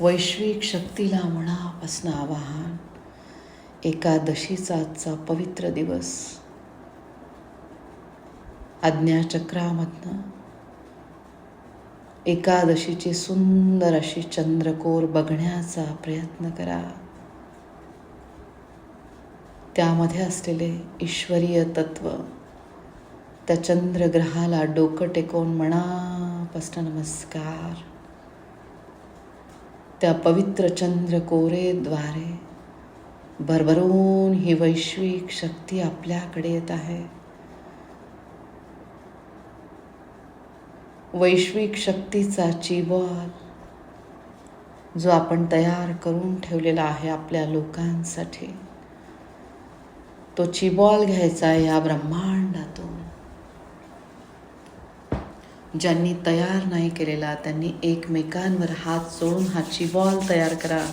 वैश्विक शक्तीला मनापासनं आवाहन. एकादशीचा आजचा पवित्र दिवस. आज्ञाचक्रामधनं एकादशीची सुंदर अशी चंद्रकोर बघण्याचा प्रयत्न करा. त्यामध्ये असलेले ईश्वरीय तत्व त्या चंद्रग्रहाला डोकं टेकवून मनापासून नमस्कार. त्या पवित्र चंद्र कोरेद्वारे भरभरून ही वैश्विक शक्ती आपल्याकडे येत आहे. वैश्विक शक्तीचा चिबॉल जो आपण तयार करून ठेवलेला आहे आपल्या लोकांसाठी तो चिबॉल घ्यायचा या ब्रह्मांडातून. ज्यांनी तयार नाही केलेला त्यांनी एकमेकांवर हात जोडून हातची बॉल तयार करा.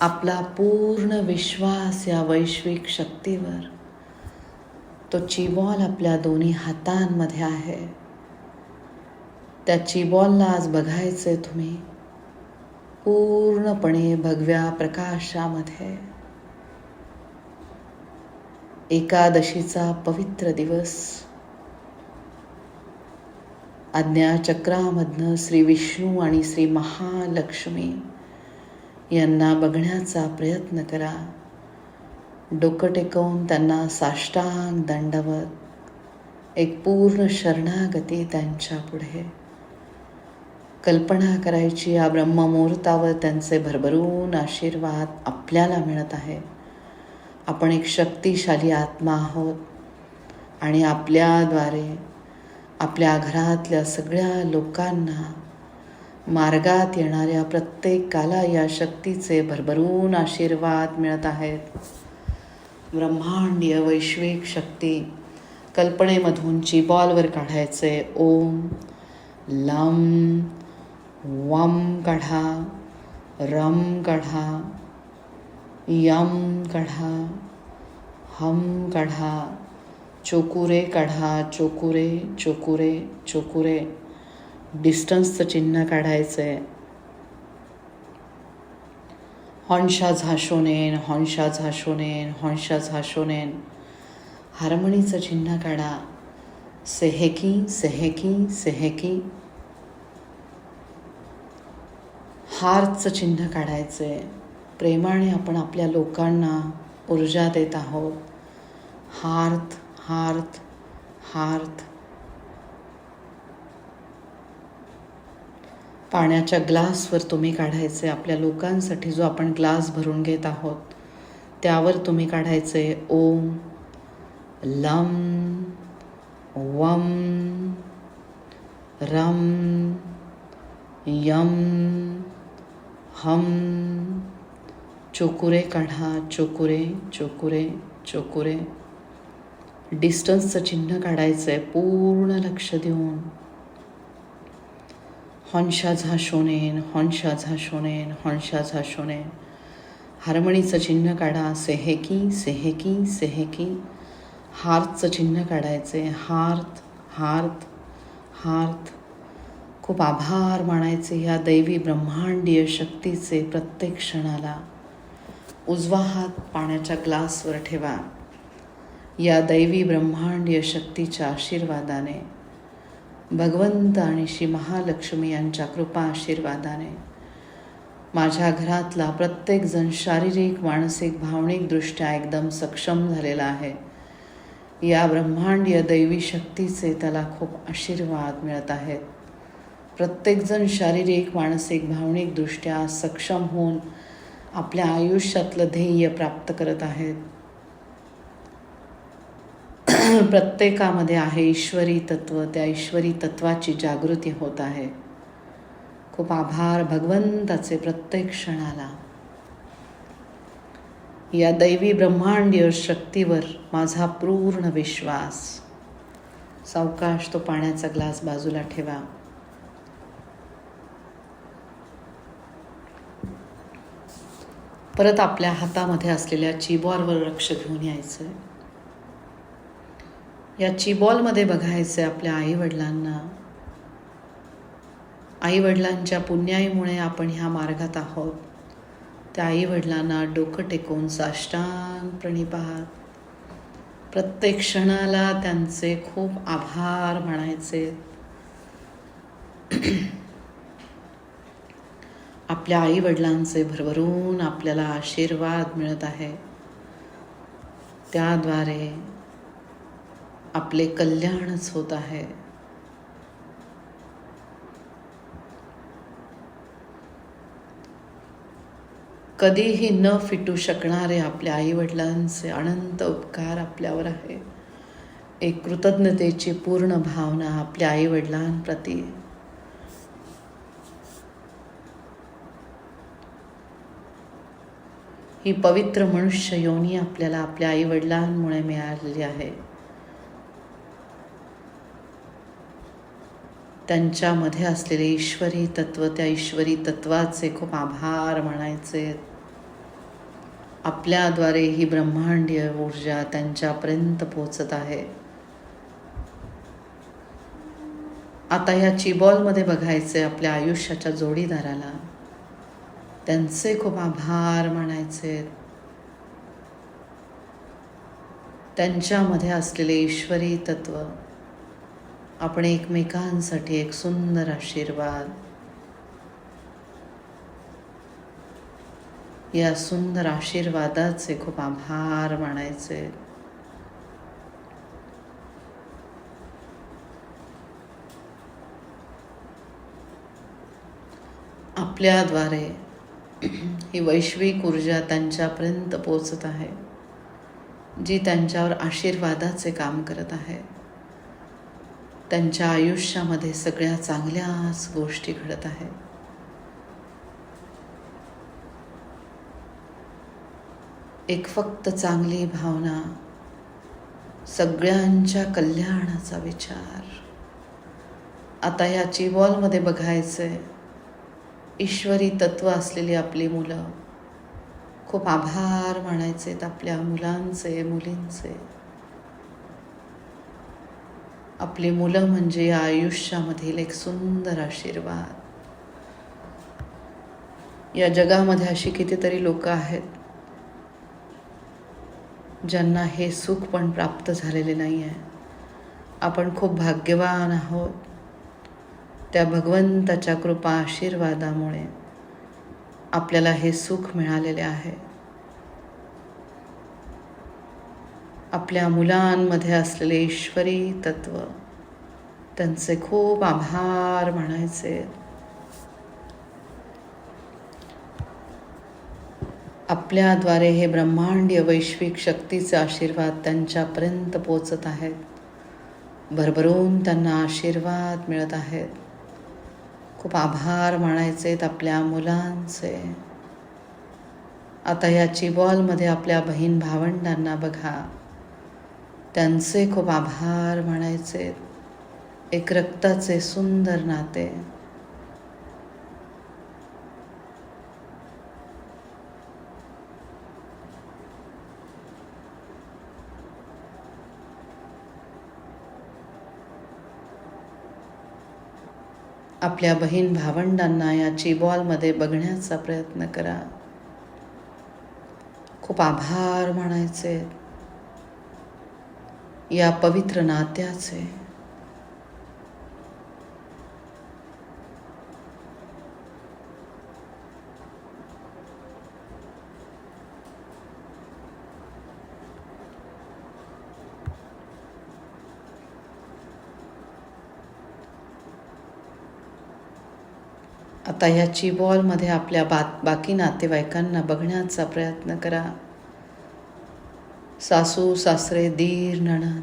आपला पूर्ण विश्वास या वैश्विक शक्तीवर. तो चिबॉल आपल्या दोन्ही हातांमध्ये आहे. त्या चिबॉलला आज बघायचंय तुम्ही. पूर्णपणे भगव्या प्रकाशामध्ये. एकादशीचा पवित्र दिवस. आज्ञाचक्रामधनं श्री विष्णू आणि श्री महालक्ष्मी यांना बघण्याचा प्रयत्न करा. डोकं टेकवून त्यांना साष्टांग दंडवत एक पूर्ण शरणागती त्यांच्या पुढे. कल्पना करायची या ब्रह्ममुहूर्तावर त्यांचे भरभरून आशीर्वाद आपल्याला मिळत आहे. आपण एक शक्तिशाली आत्मा आहोत आणि आपल्याद्वारे आपल्या घरातल्या सगळ्या लोकांना मार्गात येणाऱ्या प्रत्येकाला या शक्तीचे भरभरून आशीर्वाद मिळत आहेत. ब्रह्मांडीय वैश्विक शक्ती कल्पनेमधून बॉलवर काढायचे. ओम लम वम काढा रम काढा यम काढा हम काढा चोकुरे काढा चोकुरे चोकुरे चोकुरे. डिस्टन्सचं चिन्ह काढायचं आहे हॉन्शा झाशोनेन हॉन्शा झाशोनेन हॉन्शा झाशोनेन हार्मणीचं चिन्ह काढा. सेहेकी सेहेकी सेहेकी हारचं चिन्ह काढायचं आहे प्रेमाने आपण आपल्या लोकांना ऊर्जा देत आहोत. हार्थ हार्थ हार्थ. पाण्याच्या ग्लासवर तुम्ही काढायचे आपल्या लोकांसाठी जो आपण ग्लास भरून घेत आहोत. त्यावर तुम्ही काढायचे ओम लम वम रम यम हम. चोकुरे काढा चोकुरे चोकुरे चोकुरे. डिस्टन्सचं चिन्ह काढायचं आहे पूर्ण लक्ष देऊन. हॉन्शा झाशोनेन हॉन्शा झाशोनेन हॉन्शा झाशोनेन हार्मणीचं चिन्ह काढा सेहेकी सेहेकी सेहेकी. हार्थचं चिन्ह काढायचे हार्थ हार्थ हार्थ खूप आभार मानायचे ह्या दैवी ब्रह्मांडीय शक्तीचे प्रत्येक क्षणाला. उजवा हात पाण्याच्या ग्लासवर ठेवा. या दैवी ब्रह्मांडीय शक्तीच्या आशीर्वादाने भगवंत आणि श्री महालक्ष्मी यांच्या कृपा आशीर्वादाने माझ्या घरातला प्रत्येकजण शारीरिक मानसिक भावनिकदृष्ट्या एकदम सक्षम झालेला आहे. या ब्रह्मांडीय दैवी शक्तीचे त्याला खूप आशीर्वाद मिळत आहेत. प्रत्येकजण शारीरिक मानसिक भावनिकदृष्ट्या सक्षम होऊन आपल्या आयुष्यातलं ध्येय प्राप्त करत आहेत. प्रत्येकामध्ये आहे ईश्वरी तत्व. त्या ईश्वरी तत्वाची जागृती होत आहे. खूप आभार भगवंताचे प्रत्येक क्षणाला. या दैवी ब्रह्मांडीय शक्तीवर माझा पूर्ण विश्वास. सावकाश तो पाण्याचा ग्लास बाजूला ठेवा. परत आपल्या हातामध्ये असलेल्या चिबॉरवर लक्ष घेऊन यायचं याची या चिबॉलमध्ये बघायचं आहे आपल्या आईवडिलांना. आईवडिलांच्या पुण्याईमुळे आपण ह्या मार्गात आहोत. त्या आईवडिलांना डोकं टेकवून साष्टांग प्रणिपात प्रत्येक क्षणाला त्यांचे खूप आभार म्हणायचे आपल्या आईवडिलांचे भरभरून आपल्याला आशीर्वाद मिळत आहे. त्याद्वारे आपले कल्याणच होत आहे. कधीही न फिटू शकणारे आपल्या आईवडिलांचे अनंत उपकार आपल्यावर आहे. एक कृतज्ञतेची पूर्ण भावना आपल्या आईवडिलांप्रती. ही पवित्र मनुष्य योनी आपल्याला आपल्या आईवडिलांमुळे मिळालेली आहे. त्यांच्यामध्ये असलेले ईश्वरी तत्व त्या ईश्वरी तत्वाचे खूप आभार म्हणायचे. आपल्याद्वारे ही ब्रह्मांडीय ऊर्जा त्यांच्यापर्यंत पोचत आहे. आता या चिबॉलमध्ये बघायचे आपल्या आयुष्याच्या जोडीदाराला. त्यांचे खूप आभार म्हणायचे. त्यांच्यामध्ये असलेले ईश्वरी तत्व आपण एकमेकांसाठी एक सुंदर आशीर्वाद. या सुंदर आशीर्वादाचे खूप आभार मानायचे. आपल्याद्वारे ही वैश्विक ऊर्जा त्यांच्यापर्यंत पोचत आहे. जी त्यांच्यावर आशीर्वादाचे काम करत आहे. त्यांच्या आयुष्यामध्ये सगळ्या चांगल्याच गोष्टी घडत आहेत. एक फक्त चांगली भावना सगळ्यांच्या कल्याणाचा विचार. आता या चिवॉलमध्ये आहे ईश्वरी तत्व असलेली आपली मुलं खूप आभार मानायचे आहेत आपल्या मुलांचे मुलींचे. आपली मुलं म्हणजे या आयुष्यामधील एक सुंदर आशीर्वाद. या जगामध्ये अशी कितीतरी लोक आहेत ज्यांना हे सुख पण प्राप्त झालेले नाही आहे आपण खूप भाग्यवान आहोत त्या भगवंताच्या कृपा आशीर्वादामुळे आपल्याला हे सुख मिळालेले आहे. आपल्या मुलांमध्ये असलेले ईश्वरी तत्व. त्यांचे खूप आभार म्हणायचे आपल्याद्वारे हे ब्रह्मांडीय वैश्विक शक्तीचे आशीर्वाद त्यांच्यापर्यंत पोचत आहेत. भरभरून त्यांना आशीर्वाद मिळत आहेत. खूप आभार मानायचेत आपल्या मुलांचे. आता या चिबॉलमध्ये आपल्या बहीण भावंडांना बघा. त्यांचे खूप आभार म्हणायचे. एक रक्ताचे सुंदर नाते. आपल्या बहीण भावंडांना या चिबॉलमध्ये बघण्याचा प्रयत्न करा. खूप आभार म्हणायचे. या पवित्र नात्याचे. आता ह्या चिबॉलमध्ये आपल्या बा बाकी नातेवाईकांना बघण्याचा प्रयत्न करा. सासू सासरे दीर नणन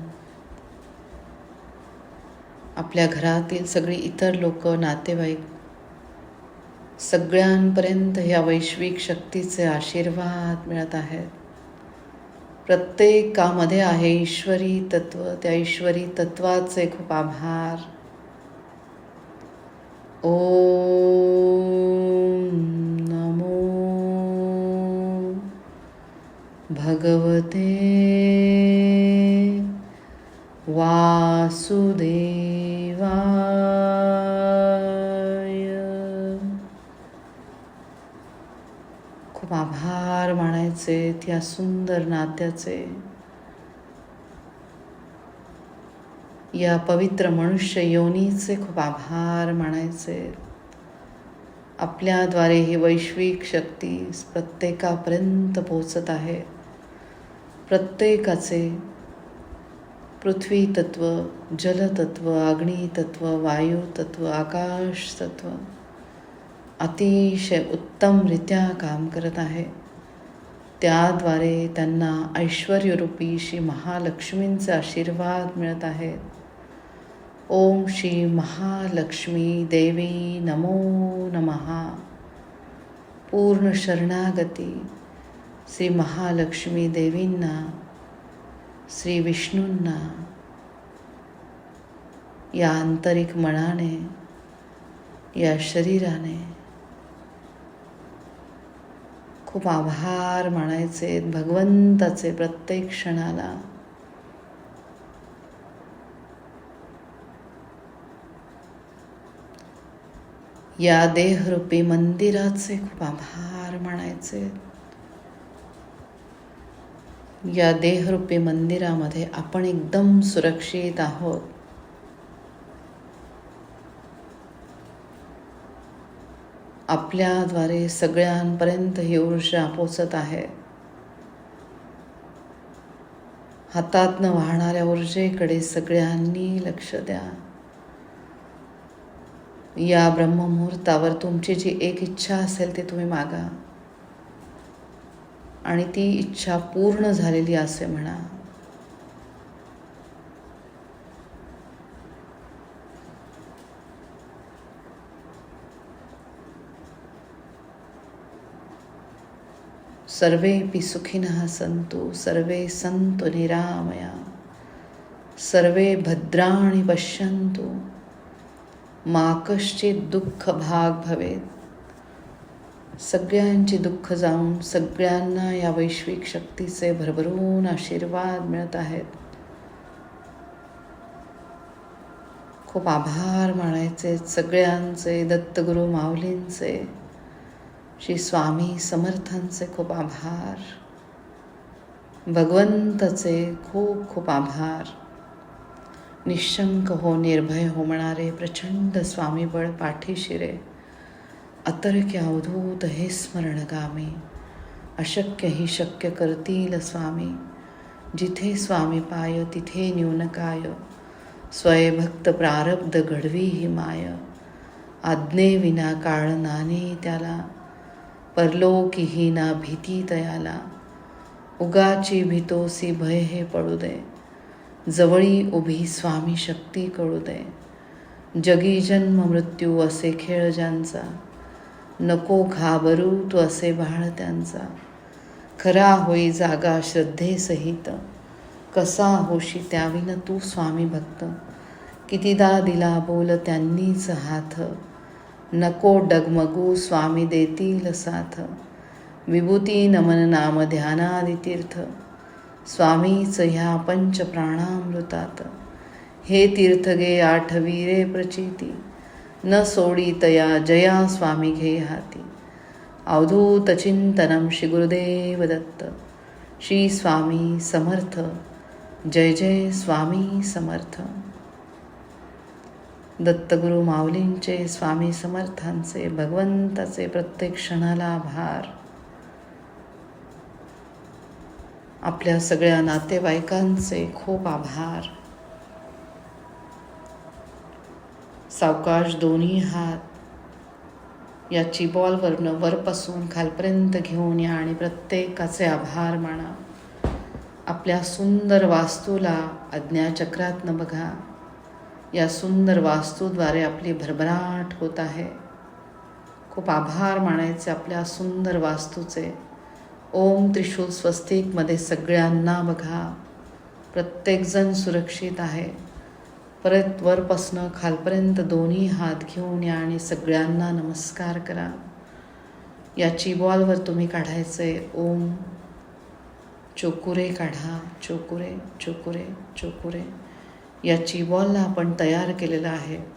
आपल्या घरातील सगळी इतर लोक नातेवाईक सगळ्यांपर्यंत ह्या वैश्विक शक्तीचे आशीर्वाद मिळत आहेत. प्रत्येकामध्ये आहे ईश्वरी तत्व त्या ईश्वरी तत्वाचे खूप आभार. ओ भगवते वासुदेवाय. खूप आभार मानायचे त्या सुंदर नात्याचे. या पवित्र मनुष्य योनीचे खूप आभार मानायचे. आपल्याद्वारे ही वैश्विक शक्ती प्रत्येकापर्यंत पोचत आहे. प्रत्येकाचे पृथ्वी तत्व जलतत्व अग्नितत्व वायुतत्व आकाश तत्व अतिशय उत्तमरित्या काम करत आहे. त्याद्वारे त्यांना ऐश्वर्यरूपी श्री महालक्ष्मींचे आशीर्वाद मिळत आहेत ओम श्री महालक्ष्मी देवी नमो नमहा पूर्ण शरणागती. श्री महालक्ष्मी देवींना श्री विष्णूंना या आंतरिक मनाने या शरीराने खूप आभार मानायचे भगवंताचे प्रत्येक क्षणाला. या देहरूपी मंदिराचे खूप आभार मानायचे या देहरूपी मंदिरामध्ये आपण एकदम सुरक्षित आहोत. आपल्याद्वारे सगळ्यांपर्यंत ही ऊर्जा पोचत आहे. हातातनं वाहणाऱ्या ऊर्जेकडे सगळ्यांनी लक्ष द्या. या ब्रह्ममुहूर्तावर तुमची जी एक इच्छा असेल ती तुम्ही मागा. आणि ती इच्छा पूर्ण झालेली असे म्हणा. सर्वेपि सुखिनः सन्तु सर्वे सन्तु निरामया सर्वे भद्राणि पश्यन्तु मा कश्चित् दुःख भाग सगळ्यांची दुःख जाऊन सगळ्यांना या वैश्विक शक्तीचे भरभरून आशीर्वाद मिळत आहेत. खूप आभार मानायचे सगळ्यांचे दत्तगुरु माऊलींचे श्री स्वामी समर्थांचे खूप आभार. भगवंताचे खूप खूप आभार. निशंक हो निर्भय हो म्हणणारे प्रचंड स्वामीबळ पाठीशिरे. अतर्क्य अवधूत हे स्मरणगामी. अशक्य ही शक्य करतील स्वामी. जिथे स्वामी पाय तिथे न्यूनकाय स्वयभक्त प्रारब्ध घडवी ही माय. आज्ञे विना काळ नाने त्याला. परलोकीही ना भीती तयाला. उगाची भीतोसी भय हे पडू दे. जवळी उभी स्वामी शक्ती कळू दे. जगी जन्म मृत्यू असे खेळ ज्यांचा. नको घाबरू तू असे बाळ त्यांचा. खरा होई जागा श्रद्धेसहित कसा होशी त्याविन तू स्वामी भक्त. कितीदा दिला बोल त्यांनीच हात नको डगमगू स्वामी देतील साथ. विभूती नमन नाम ध्यानादितीर्थ. स्वामीच ह्या पंच प्राणामृतात हे तीर्थगे आठवीरे प्रचिती. न सोडी तया जया स्वामी घे हाती. अवधूत चिंतनम श्री गुरुदेव दत्त. श्री स्वामी समर्थ. जय जय स्वामी समर्थ. दत्तगुरु माऊलींचे स्वामी समर्थांचे भगवंताचे प्रत्येक क्षणाला आभार. आपल्या सगळ्या नातेवाईकांचे खूप आभार. सावकाश दोन्ही हात. या चिबॉलवरनं वरपासून खालपर्यंत घेऊन या आणि प्रत्येकाचे आभार माना. आपल्या सुंदर वास्तूला अज्ञाचक्रातनं बघा. या सुंदर वास्तूद्वारे आपली भरभराट होत आहे. खूप आभार मानायचे आपल्या सुंदर वास्तूचे. ओम त्रिशूल स्वस्तिकमध्ये सगळ्यांना बघा. प्रत्येकजण सुरक्षित आहे. परत वरपासनं खालपर्यंत दोन्ही हात घेऊन या आणि सगळ्यांना नमस्कार करा. या चिबॉलवर तुम्ही काढायचे ओम. चोकुरे काढा. चोकुरे चोकुरे चोकुरे. या चिबॉलला आपण तयार केलेलं आहे.